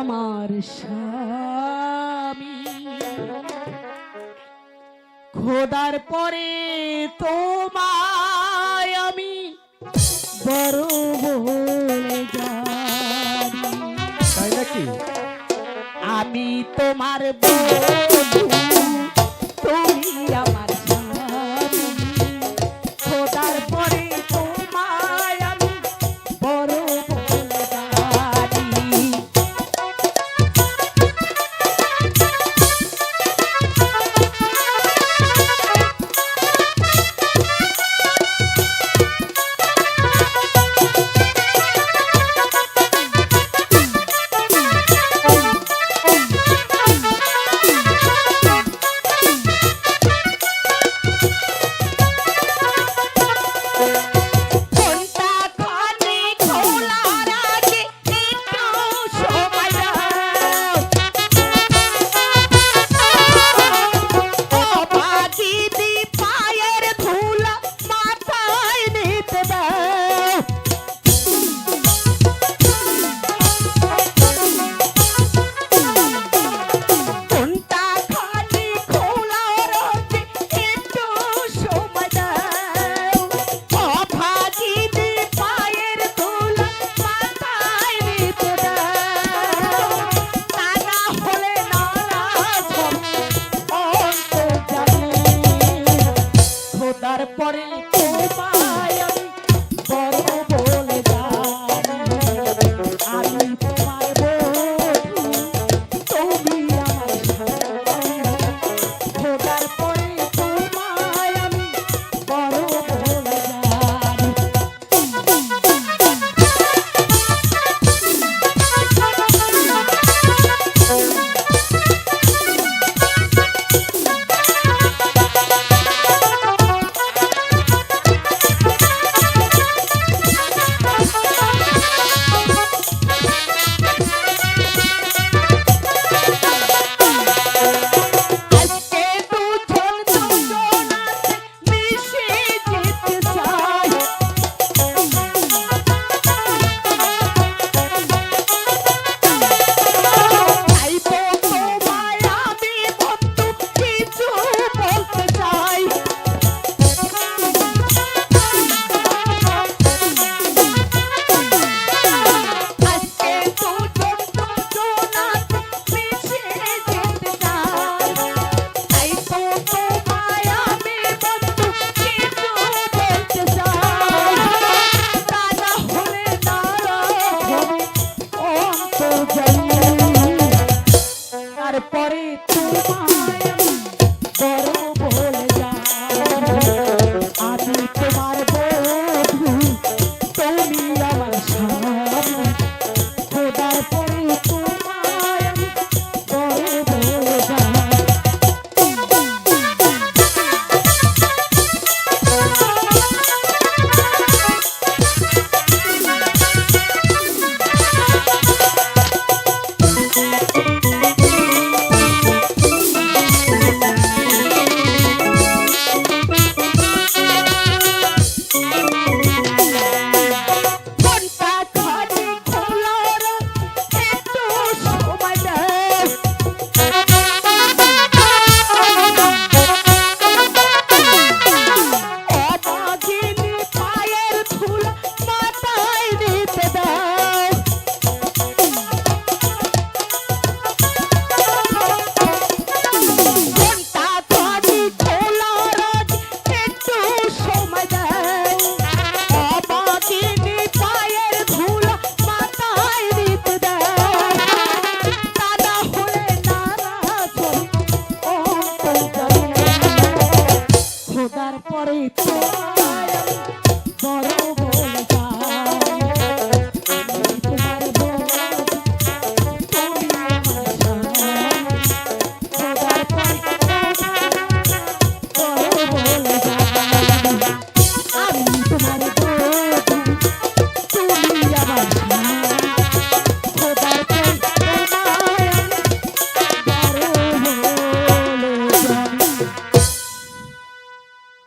আমার স্বামী। খোদার পরে তোমায় আমি বড় বলে জানি। আমি তোমার বন্ধু তুমি আমার পরে আমি বড় বলে জানি। আমি তোমার